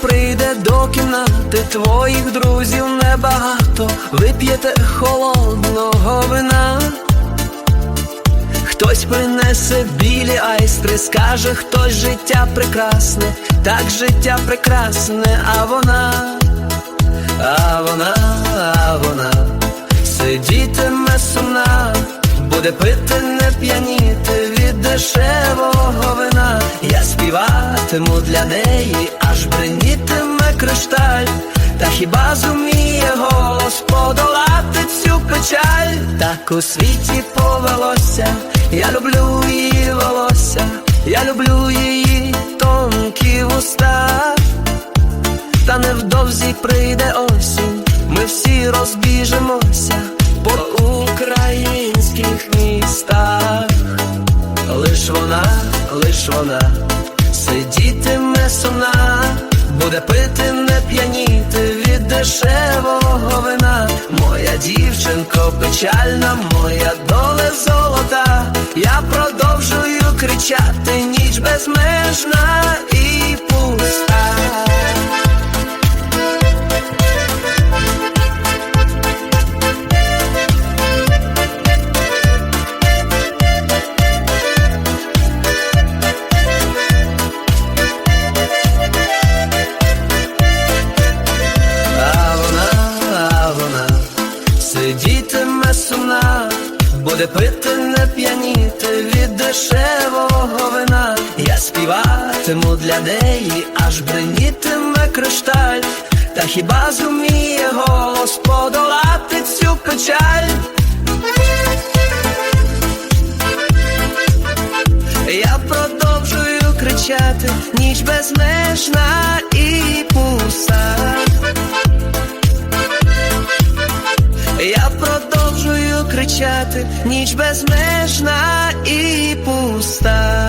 прийде до кімнати, твоїх друзів небагато, вип'єте холодного вина. Хтось принесе білі айстри, скаже, хтось життя прекрасне, так життя прекрасне, а вона, а вона, а вона сидітиме сумна, буде пити, не п'яніти від дешевого вина. Співатиму для неї, аж бринітиме кришталь. Та хіба зуміє голос подолати цю печаль? Так у світі повелося, я люблю її волосся, я люблю її тонкі вуста. Та невдовзі прийде осінь, ми всі розбіжемося по українських містах. Лиш вона, лиш вона сидітиме сумна, буде пити, не п'яніти від дешевого вина. Моя дівчинко печальна, моя доле золота. Я продовжую кричати, ніч безмежна сумна, буде пити, не п'яніти від дешевого вина. Я співатиму для неї, аж бринітиме кришталь. Та хіба зуміє голос подолати цю печаль? Я продовжую кричати, ніч безмежна і пуста. Кричати, ніч безмежна і пуста.